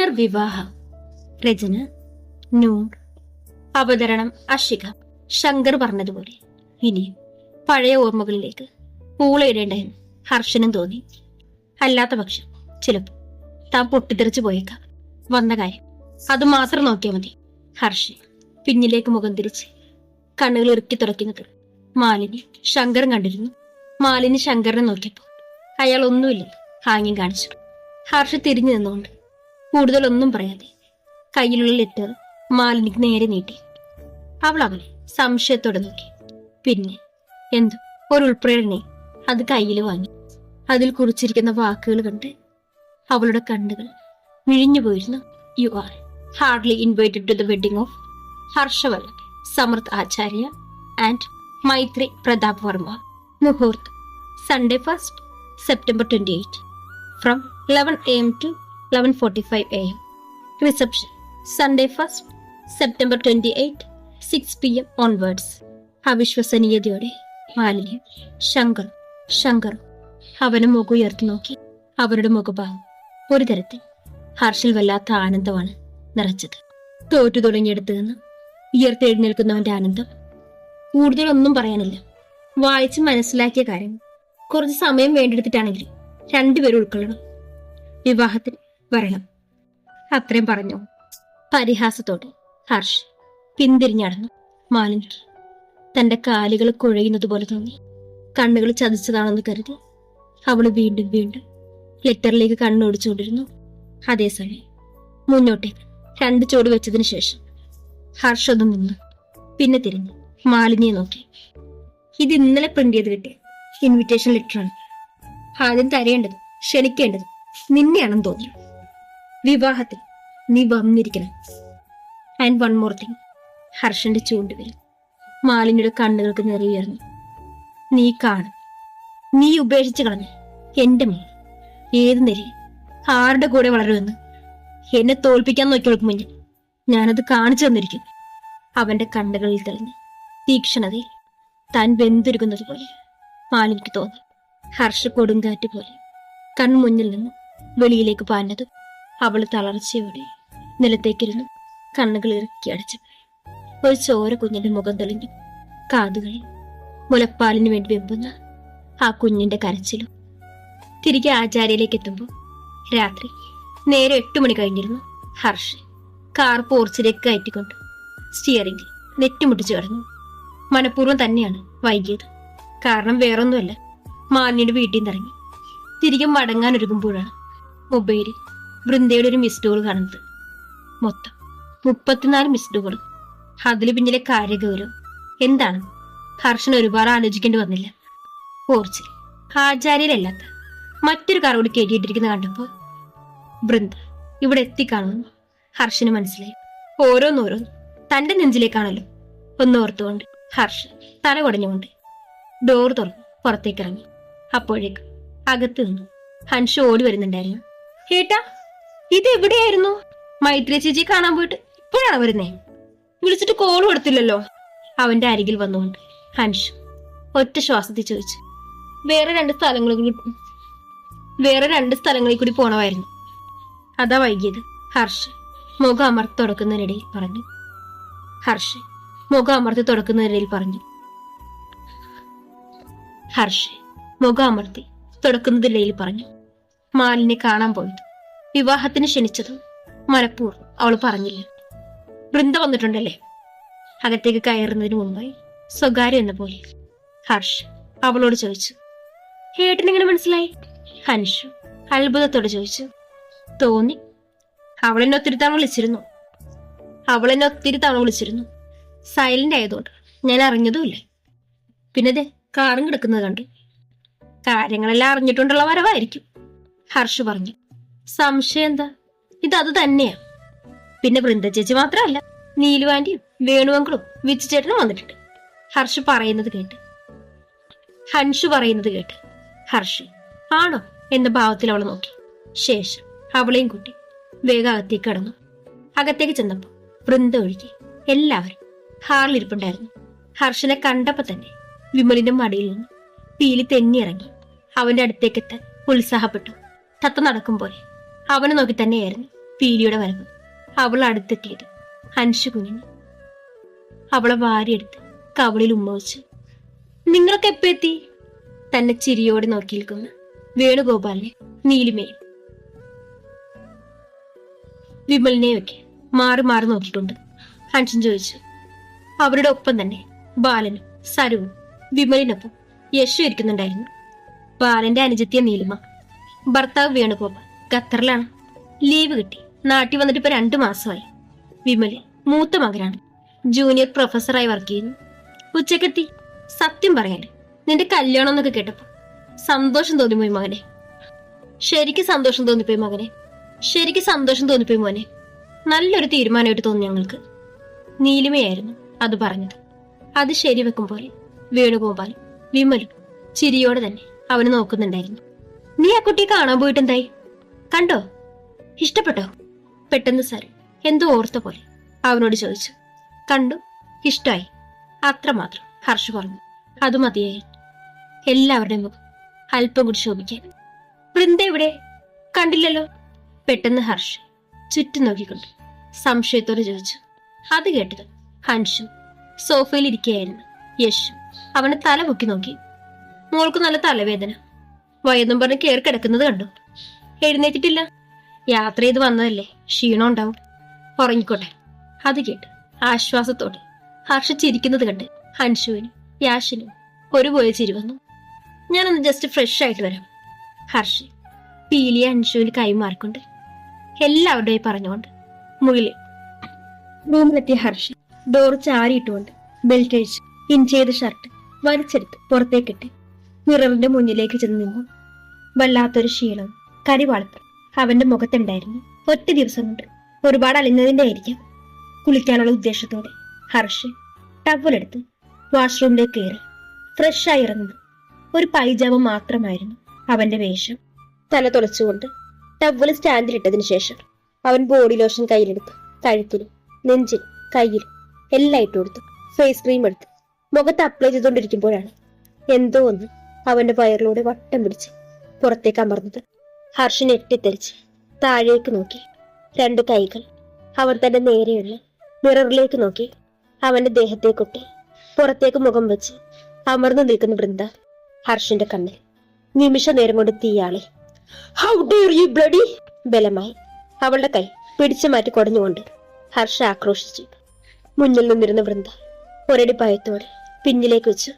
പുനർവിവാഹം രചന നൂർ അവതരണം അഷിക ശങ്കർ പറഞ്ഞതുപോലെ. ഇനിയും പഴയ ഓർമ്മകളിലേക്ക് പൂളയിടേണ്ടെന്ന് ഹർഷനും തോന്നി. അല്ലാത്ത പക്ഷം ചിലപ്പോൾ താൻ പൊട്ടിത്തെറിച്ചു പോയേക്കാം. വന്ന കാര്യം അത് മാത്രം നോക്കിയാൽ മതി. ഹർഷൻ പിന്നിലേക്ക് മുഖം തിരിച്ച് കണ്ണുകൾ ഇറുക്കി തുറക്കുന്നത് മാലിനി ശങ്കറും കണ്ടിരുന്നു. മാലിനി ശങ്കറിനെ നോക്കിയപ്പോൾ അയാൾ ഒന്നുമില്ലെന്ന് ഹാങ്ങിയും കാണിച്ചു. ഹർഷ തിരിഞ്ഞു നിന്നുകൊണ്ട് കൂടുതലൊന്നും പറയാതെ കയ്യിലുള്ള ലെറ്റർ മാലിനിക്ക് നേരെ നീട്ടി. അവൾ അവനെ സംശയത്തോടെ നോക്കി. പിന്നെ എന്തോ ഒരു ഉൾപ്രേരണയെ അത് കയ്യിൽ വാങ്ങി. അതിൽ കുറിച്ചിരിക്കുന്ന വാക്കുകൾ കണ്ട് അവളുടെ കണ്ണുകൾ വിഴിഞ്ഞു പോയിരുന്നു. You are cordially invited to the wedding of Harshaval Samruth Acharya and Maithri Pratap Varma muhurat Sunday first September twenty eight from eleven A M to eleven forty five A M reception Sunday first September twenty eight six P M onwards അവിശ്വസനീയതയോടെ മാലിന്യ ശങ്കർ ശങ്കർ അവന് മുഖം ഉയർത്തി നോക്കി. അവരുടെ മുഖഭാവം ഒരു തരത്തിൽ ഹർഷിൽ വല്ലാത്ത ആനന്ദമാണ് നിറച്ചത്. തോറ്റു തുടങ്ങിയെടുത്തു നിന്ന് ഉയർത്തെഴുന്നേൽക്കുന്നവന്റെ ആനന്ദം കൂടുതലൊന്നും പറയാനില്ല. വായിച്ച് മനസ്സിലാക്കിയ കാര്യം കുറച്ച് സമയം വേണ്ടെടുത്തിട്ടാണെങ്കിലും രണ്ടുപേരും ഉൾക്കൊള്ളണം. വിവാഹത്തിന് വരണം. അത്രയും പറഞ്ഞു. പരിഹാസത്തോടെ ഹർഷ് പിന്തിരിഞ്ഞടന്നു മാലിനിക്ക് തന്റെ കാലുകൾ കുഴയുന്നത് പോലെ തോന്നി. കണ്ണുകൾ ചതിച്ചതാണെന്ന് കരുതി അവൾ വീണ്ടും വീണ്ടും ലെറ്ററിലേക്ക് കണ്ണോടിച്ചുകൊണ്ടിരുന്നു. അതേസമയം മുന്നോട്ടേക്ക് രണ്ട് ചോട് വെച്ചതിന് ശേഷം ഹർഷ് ഒന്ന് നിന്നു പിന്നെ തിരിഞ്ഞു മാലിനിയെ നോക്കി. ഇത് ഇന്നലെ പ്രിന്റ് ചെയ്ത് കിട്ടിയ ഇൻവിറ്റേഷൻ ലെറ്ററാണ് ആദ്യം തരേണ്ടത് ക്ഷണിക്കേണ്ടത് നിന്നെയാണെന്ന് തോന്നി വിവാഹത്തിൽ നീ വന്നിരിക്കണം. ആൻഡ് വൺ മോർ തിങ് ഹർഷന്റെ ചൂണ്ടുവിൽ മാലിന്യയുടെ കണ്ണുകൾക്ക് നിറയുയർന്നു നീ കാണും. നീ ഉപേക്ഷിച്ചു കളഞ്ഞ എന്റെ മോൾ ഏത് നിരയിൽ? ആരുടെ കൂടെ വളരുമെന്ന് എന്നെ തോൽപ്പിക്കാൻ നോക്കിയവൾക്ക് മുന്നിൽ ഞാനത് കാണിച്ചു തന്നിരിക്കും അവന്റെ കണ്ണുകളിൽ തെളിഞ്ഞ് തീക്ഷണതയിൽ താൻ വെന്തുരുകുന്നത് പോലെ മാലിനിക്ക് തോന്നി. ഹർഷ കൊടുങ്കാറ്റ് പോലെ കൺമുന്നിൽ നിന്ന് വെളിയിലേക്ക് പാഞ്ഞതും അവൾ തളർച്ചയോടെ നിലത്തേക്കിരുന്നു കണ്ണുകൾ ഇറക്കി അടച്ചു ഒരു ചോര കുഞ്ഞിന്റെ മുഖം തെളിഞ്ഞു. കാതുകളിൽ മുലപ്പാലിന് വേണ്ടി വെമ്പുന്ന ആ കുഞ്ഞിന്റെ കരച്ചിലും. തിരികെ ആചാര്യയിലേക്ക് എത്തുമ്പോൾ രാത്രി നേരെ എട്ട് മണി കഴിഞ്ഞിരുന്നു ഹർഷ്. കാർ പോർച്ചിലേക്ക് കയറ്റിക്കൊണ്ട് സ്റ്റിയറിംഗിൽ നെറ്റുമുട്ടിച്ചു കടന്നു. മനഃപൂർവം തന്നെയാണ് വൈകിയത്. കാരണം വേറൊന്നുമല്ല മാലിന്യയുടെ വീട്ടിൽ നിന്ന് ഇറങ്ങി തിരികെ മടങ്ങാൻ ഒരുങ്ങുമ്പോഴാണ് മൊബൈലിൽ വൃന്ദയുടെ ഒരു മിസ്ഡ് കോൾ കാണുന്നത്. മൊത്തം മുപ്പത്തിനാല് മിസ്ഡ് കോൾ അതിൽ പിന്നിലെ കാര്യഗൗരവം. എന്താണ്? ഹർഷൻ ഒരുപാട് ആലോചിക്കേണ്ടി വന്നില്ല. ഓർച്ചിൽ ആചാര്യയിലല്ലാത്ത മറ്റൊരു കാർ കൂടി കയറ്റിയിട്ടിരിക്കുന്ന കണ്ടപ്പോൾ വൃന്ദ ഇവിടെ എത്തിക്കാണുന്നു. ഹർഷന് മനസ്സിലായി. ഓരോന്നോരോന്ന് തന്റെ നെഞ്ചിലേക്കാണല്ലോ. ഒന്നോർത്തുകൊണ്ട് ഹർഷൻ തല കുടഞ്ഞുകൊണ്ട് ഡോർ തുറന്നു പുറത്തേക്ക് ഇറങ്ങി. അപ്പോഴേക്ക് അകത്ത് നിന്നു. ഹൻഷു ഓടി വരുന്നുണ്ടായിരുന്നു. ഏട്ടാ ഇത് എവിടെയായിരുന്നു? മൈത്രി ചേച്ചി കാണാൻ പോയിട്ട് ഇപ്പോഴാണ് വരുന്നേ? വിളിച്ചിട്ട് കോൾ കൊടുത്തില്ലല്ലോ. അവന്റെ അരികിൽ വന്നുകൊണ്ട് ഹൻഷ് ഒറ്റ ശ്വാസത്തിൽ ചോദിച്ചു. വേറെ രണ്ട് സ്ഥലങ്ങളിൽ വേറെ രണ്ട് സ്ഥലങ്ങളിൽ കൂടി പോണമായിരുന്നു. അതാ വൈകിയത്. ഹർഷ് മുഖം അമർത്തി തുടക്കുന്നതിനിടയിൽ പറഞ്ഞു. ഹർഷ് മുഖം അമർത്തി തുടക്കുന്നതിനിടയിൽ പറഞ്ഞു. ഹർഷ് മുഖം അമർത്തി തുടക്കുന്നതിനിടയിൽ പറഞ്ഞു. മാലിനെ കാണാൻ പോയത്. വിവാഹത്തിന് ക്ഷണിച്ചതും മനഃപൂർവം അവൾ പറഞ്ഞില്ല. വൃന്ദ വന്നിട്ടുണ്ടല്ലേ? അകത്തേക്ക് കയറുന്നതിന് മുമ്പായി സ്വകാര്യം എന്ന പോലെ ഹർഷ് അവളോട് ചോദിച്ചു. ഏട്ടനെങ്ങനെ മനസ്സിലായി? ഹൻഷു അത്ഭുതത്തോട് ചോദിച്ചു. തോന്നി. അവളെന്നെ ഒത്തിരി തവണ വിളിച്ചിരുന്നു. അവളെന്നെ ഒത്തിരി തവണ വിളിച്ചിരുന്നു. സൈലന്റ് ആയതുകൊണ്ട് ഞാൻ അറിഞ്ഞതുമില്ല. പിന്നെ അതെ കാറും കിടക്കുന്നത് കണ്ടു. കാര്യങ്ങളെല്ലാം അറിഞ്ഞിട്ടുണ്ടുള്ള വരവായിരിക്കും ഹർഷ് പറഞ്ഞു. സംശയം എന്താ ഇത് അത് തന്നെയാ. പിന്നെ വൃന്ദ ചേച്ചി മാത്രമല്ല നീലുവാണ്ടിയും വേണുവങ്കളും വിച്ചു ചേട്ടനും വന്നിട്ടുണ്ട്. ഹർഷ് പറയുന്നത് കേട്ട്. ഹൻഷു പറയുന്നത് കേട്ട്. ഹർഷ് ആണോ എന്ന ഭാവത്തിൽ അവൾ നോക്കി. ശേഷം അവളെയും കൂട്ടി വേഗം അകത്തേക്ക് കടന്നു. അകത്തേക്ക് ചെന്നപ്പോ വൃന്ദ ഒഴുകി എല്ലാവരും ഹാളിലിരിപ്പുണ്ടായിരുന്നു ഹർഷനെ കണ്ടപ്പോ തന്നെ വിമലിന്റെ മടിയിൽ നിന്ന് പീലി തെന്നിയിറങ്ങി അവന്റെ അടുത്തേക്ക് എത്താൻ ഉത്സാഹപ്പെട്ടു. തത്ത നടക്കും പോലെ അവനെ നോക്കി തന്നെയായിരുന്നു പീലിയുടെ വരവ്. അവൾ അടുത്തെത്തിയത് അൻഷു കുഞ്ഞിന്. അവളെ വാരിയെടുത്ത് കവളിൽ ഉമ്മ വെച്ചു നിങ്ങളൊക്കെ എപ്പോ എത്തി? തന്നെ ചിരിയോടെ നോക്കി നിൽക്കുന്ന. വേണുഗോപാലിനെ നീലിമേൽ വിമലിനെയൊക്കെ മാറി മാറി നോക്കിയിട്ടുണ്ട് അൻഷൻ ചോദിച്ചു. അവരുടെ ഒപ്പം തന്നെ ബാലനും സരുവും വിമലിനൊപ്പം യശു ഇരിക്കുന്നുണ്ടായിരുന്നു. ബാലന്റെ അനുജത്തിയ നീലിമ. ഭർത്താവ് വേണുഗോപാൽ. ഖത്തറിലാണ്. ലീവ് കിട്ടി. നാട്ടിൽ വന്നിട്ട് ഇപ്പൊ രണ്ടു മാസമായി. വിമൽ മൂത്ത മകനാണ്. ജൂനിയർ പ്രൊഫസറായി വർക്ക് ചെയ്യുന്നു. ഉച്ചക്കെത്തി സത്യം പറയാൻ നിന്റെ കല്യാണം എന്നൊക്കെ കേട്ടപ്പോ സന്തോഷം തോന്നിപ്പോയി മകനെ. ശരിക്കും സന്തോഷം തോന്നിപ്പോയി മകനെ. ശരിക്കും സന്തോഷം തോന്നിപ്പോയി മോനെ. നല്ലൊരു തീരുമാനമായിട്ട് തോന്നി ഞങ്ങൾക്ക്. നീലിമയായിരുന്നു അത് പറഞ്ഞത്. അത് ശരി വെക്കും പോലെ. വേണുഗോപാലും വിമലും ചിരിയോടെ തന്നെ അവന് നോക്കുന്നുണ്ടായിരുന്നു. നീ ആ കുട്ടിയെ കാണാൻ പോയിട്ടെന്തായി കണ്ടോ? ഇഷ്ടപ്പെട്ടോ? പെട്ടെന്ന് സാർ എന്തോ ഓർത്ത പോലെ. അവനോട് ചോദിച്ചു. കണ്ടു? ഇഷ്ടമായി. അത്രമാത്രം. ഹർഷ് പറഞ്ഞു. അത് മതിയായി. എല്ലാവരുടെയും മുഖം അല്പം കൂടി ശോഭിക്കാൻ. വൃന്ദ ഇവിടെ കണ്ടില്ലല്ലോ? പെട്ടെന്ന് ഹർഷ് ചുറ്റും നോക്കിക്കൊണ്ട് സംശയത്തോടെ ചോദിച്ചു. അത് കേട്ടത് ഹൻഷു സോഫയിൽ ഇരിക്കുകയായിരുന്നു. യശു അവനെ തല പൊക്കി നോക്കി. മോൾക്ക് നല്ല തലവേദന. വയന്നും പറഞ്ഞ് കയറി കിടക്കുന്നത് കണ്ടു. എഴുന്നേറ്റിട്ടില്ല. യാത്ര ചെയ്ത് വന്നതല്ലേ ക്ഷീണം ഉണ്ടാവും. ഉറങ്ങിക്കോട്ടെ. അത് കേട്ട് ആശ്വാസത്തോടെ ഹർഷ ചിരിക്കുന്നത് കണ്ട് ഹൻഷുവിനും യാഷിനും ഒരുപോലെ ചിരി വന്നു. ഞാനൊന്ന് ജസ്റ്റ് ഫ്രഷ് ആയിട്ട് വരാം. ഹർഷ് പീലിയ അൻഷുവിന് കൈമാറിക്കൊണ്ട് എല്ലാവരുടെയും പറഞ്ഞുകൊണ്ട് മുകളിൽ റൂമിലെത്തിയ ഹർഷി ഡോർ ചാരിയിട്ടുകൊണ്ട് ബെൽറ്റ് അഴിച്ച് ഇൻ ചെയ്ത ഷർട്ട് വലിച്ചെടുത്ത് പുറത്തേക്കിട്ട് മിററിന്റെ മുന്നിലേക്ക് ചെന്ന് നിന്നു. വല്ലാത്തൊരു ക്ഷീണവും കരിവാളുത്തും അവന്റെ മുഖത്തുണ്ടായിരുന്നു ഒറ്റ ദിവസം കൊണ്ട് ഒരുപാട് അലിഞ്ഞതിന്റെ ആയിരിക്കാം കുളിക്കാനുള്ള ഉദ്ദേശത്തോടെ. ഹർഷ് ടവലെടുത്ത് വാഷ്റൂമിലേക്ക് കയറി. ഫ്രഷായി ഇറങ്ങുന്നു. ഒരു പൈജാമ മാത്രമായിരുന്നു അവന്റെ വേഷം. തല തുളച്ചുകൊണ്ട് ടവൽ സ്റ്റാൻഡിലിട്ടതിനു ശേഷം അവൻ ബോഡി ലോഷൻ കയ്യിലെടുത്ത് കഴുത്തിലും നെഞ്ചിലും കയ്യിലും എല്ലാം ഇട്ട് കൊടുത്തു. ഫേസ് ക്രീം എടുത്ത് മുഖത്ത് അപ്ലൈ ചെയ്തുകൊണ്ടിരിക്കുമ്പോഴാണ് എന്തോ ഒന്ന് അവന്റെ വയറിലൂടെ വട്ടം പിടിച്ച് പുറത്തേക്ക് അമർന്നത്. ഹർഷൻ എട്ടിത്തെറിച്ച് താഴേക്ക് നോക്കി. രണ്ട് കൈകൾ അവൻ തന്റെ നേരെയുള്ള മിററിലേക്ക് നോക്കി. അവന്റെ ദേഹത്തെ കൊട്ടി പുറത്തേക്ക് മുഖം വെച്ച് അമർന്നു നിൽക്കുന്ന വൃന്ദ ഹർഷന്റെ കണ്ണിൽ നിമിഷ നേരം കൊണ്ട് തീയാളെ. ഹൗ ഡെയർ യു ബ്ലഡി ബലമായി അവളുടെ കൈ പിടിച്ചു മാറ്റി കുടഞ്ഞുകൊണ്ട് ഹർഷ ആക്രോശിച്ചു. മുന്നിൽ നിന്നിരുന്ന വൃന്ദ ഒരടി ഭയത്തോടെ പിന്നിലേക്ക് വെച്ചു.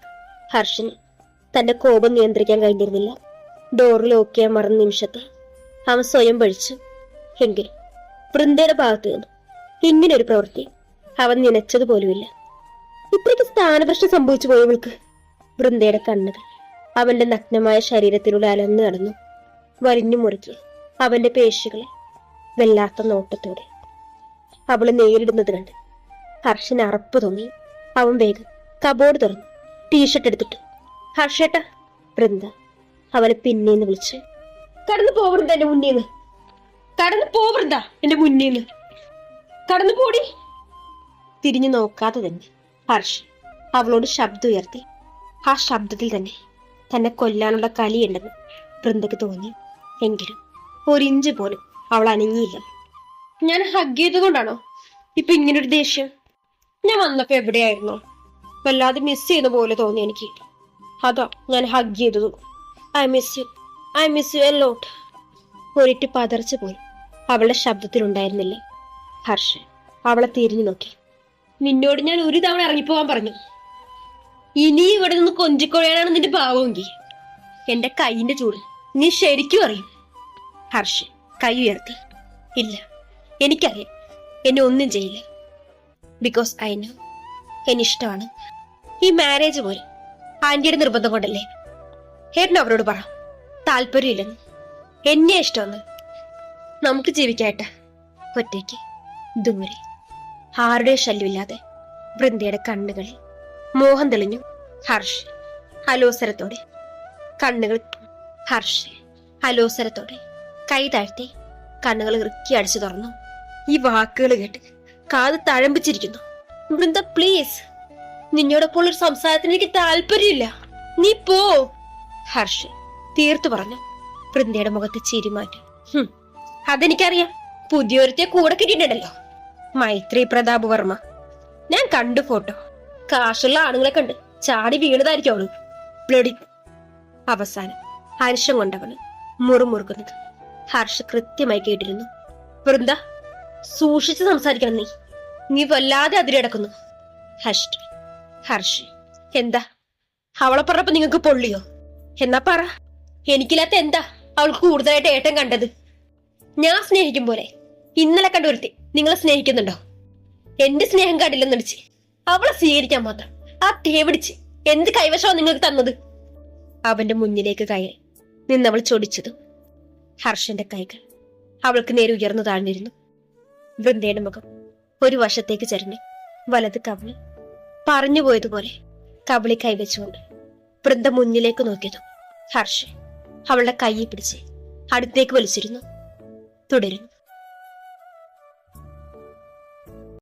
ഹർഷന് തന്റെ കോപം നിയന്ത്രിക്കാൻ കഴിഞ്ഞിരുന്നില്ല. ഡോറിൽ ചെയ്യാൻ മറന്ന നിമിഷത്തെ അവൻ സ്വയം പഴിച്ചു എങ്കിൽ വൃന്ദയുടെ ഭാഗത്തു നിന്നു ഇങ്ങനെ ഒരു പ്രവൃത്തി അവൻ നനച്ചതുപോലുമില്ല. ഇത്രയ്ക്ക് സ്ഥാനപ്രശ്നം സംഭവിച്ചു പോയവൾക്ക് വൃന്ദയുടെ കണ്ണുകൾ അവന്റെ നഗ്നമായ ശരീരത്തിലൂടെ അലന്നു നടന്നു. വലിഞ്ഞു മുറുക്കി അവന്റെ പേശികളെ വല്ലാത്ത നോട്ടത്തോടെ അവൾ നേരിടുന്നത് കണ്ട് ഹർഷന് അറപ്പ് തോന്നി. അവൻ വേഗം കബോർഡ് തുറന്നു. ടീഷർട്ട് എടുത്തിട്ടു. ഹർഷേട്ട വൃന്ദ. അവനെ പിന്നേന്ന് വിളിച്ച്. കടന്നു പോവൃന്ദ എന്റെ മുന്നേന്ന്. കടന്നു പോവൃന്ദ എന്റെ മുന്നേന്ന്. കടന്നു പോടി. തിരിഞ്ഞു നോക്കാതെ തന്നെ ഹർഷ് അവളോട് ശബ്ദം ഉയർത്തി. ആ ശബ്ദത്തിൽ തന്നെ തന്നെ കൊല്ലാനുള്ള കലിയുണ്ടെന്ന് വൃന്ദക്ക് തോന്നി. എങ്കിലും ഒരിഞ്ച് പോലും അവൾ അനങ്ങിയില്ല. ഞാൻ ഹഗ് ചെയ്തുകൊണ്ടാണോ ഇപ്പൊ ഇങ്ങനൊരു ദേഷ്യം. ഞാൻ വന്നപ്പോ എവിടെയായിരുന്നോ? വല്ലാതെ മിസ് ചെയ്യുന്ന പോലെ തോന്നി എനിക്ക്. അതാ ഞാൻ ഹഗ് ചെയ്തതു I miss you I miss you a lot ഒരിട്ട് പതറിച്ചു പോയി. അവളുടെ ശബ്ദത്തിലുണ്ടായിരുന്നില്ല? ഹർഷ് അവളെ തിരിഞ്ഞു നോക്കി. നിന്നോട് ഞാൻ ഒരു തവണ ഇറങ്ങിപ്പോവാൻ പറഞ്ഞു. ഇനി ഇവിടെ നിന്ന് കൊഞ്ചിക്കൊഴയാനാണ് നിന്റെ ഭാവമെങ്കിൽ എന്റെ കൈയിന്റെ ചൂട് നീ ശരിക്കും അറിയും. ഹർഷ് കൈ ഉയർത്തി. ഇല്ല എനിക്കറിയാം. എന്നെ ഒന്നും ചെയ്യില്ല. ബിക്കോസ് ഐ നോ എനിഷ്ടമാണ് ഈ മാരേജ് പോലെ. ആന്റിയുടെ നിർബന്ധം കൊണ്ടല്ലേ ഏട്ടൻ അവരോട് പറ. താല്പര്യമില്ലെന്ന്. എന്നെ ഇഷ്ടമെന്ന്. നമുക്ക് ജീവിക്കായിട്ട് ഒറ്റയ്ക്ക്. ദൂരെ ആരുടെ ശല്യമില്ലാതെ. വൃന്ദയുടെ കണ്ണുകളിൽ. മോഹം തെളിഞ്ഞു. ഹർഷ്. അലോസരത്തോടെ. കണ്ണുകൾ ഹർഷ്. അലോസരത്തോടെ. കൈ താഴ്ത്തി. കണ്ണുകൾ ഇറുക്കി അടിച്ചു തുറന്നു. ഈ വാക്കുകൾ കേട്ട് കാത് തഴമ്പിച്ചിരിക്കുന്നു. വൃന്ദ പ്ലീസ് നിന്നോടൊപ്പം ഒരു സംസാരത്തിന് എനിക്ക് താല്പര്യമില്ല. നീ പോ. ഹർഷ് തീർത്തു പറഞ്ഞു. വൃന്ദയുടെ മുഖത്ത് ചിരിമാറ്റി "ഹും, അതെനിക്കറിയാം. പുതിയൊരുത്തെ കൂടെ കിട്ടിയിട്ടുണ്ടല്ലോ. മൈത്രി പ്രതാപ് വർമ്മ. ഞാൻ കണ്ടു ഫോട്ടോ. കാശുള്ള ആണുങ്ങളെ കണ്ട് ചാടി വീണതായിരിക്കും അവൾ ബ്ലഡി. അവസാനം ഹർഷം കൊണ്ടവൾ മുറുമുറുക്കുന്നത്. ഹർഷ് കൃത്യമായി കേട്ടിരുന്നു. വൃന്ദ സൂക്ഷിച്ച് സംസാരിക്കണം നീ. നീ വല്ലാതെ അതിരടക്കുന്നു. ഹർഷ് ഹർഷ് എന്താ? അവളെ പറഞ്ഞപ്പോ നിങ്ങൾക്ക് പൊള്ളിയോ? എന്നാ പറ. എനിക്കില്ലാത്ത എന്താ അവൾക്ക് കൂടുതലായിട്ട് ഏട്ടം കണ്ടത്? ഞാൻ സ്നേഹിക്കും പോലെ. ഇന്നലെ കണ്ട ഒരുത്തി നിങ്ങളെ സ്നേഹിക്കുന്നുണ്ടോ? എന്റെ സ്നേഹം കണ്ടില്ലെന്ന് വിളിച്ച് അവളെ സ്വീകരിക്കാൻ മാത്രം. ആ തേവിടിച്ച് എന്ത് കൈവശമാണ് നിങ്ങൾക്ക് തന്നത്? അവന്റെ മുന്നിലേക്ക് കയറി നിന്നവൾ ചൊടിച്ചത് ഹർഷന്റെ കൈകൾ അവൾക്ക് നേരെ ഉയർന്നു താഴ്ന്നിരുന്നു. വൃന്ദയുടെ മുഖം ഒരു വശത്തേക്ക് ചരിഞ്ഞു വലത് കവിളി പറഞ്ഞു പോയതുപോലെ കവിളി കൈവച്ചുകൊണ്ട് വൃന്ദ മുന്നിലേക്ക് നോക്കിയതും ഹർഷ അവളുടെ കൈയെ പിടിച്ച് അടുത്തേക്ക് വലിച്ചിരുന്നു. തുടരുന്നു.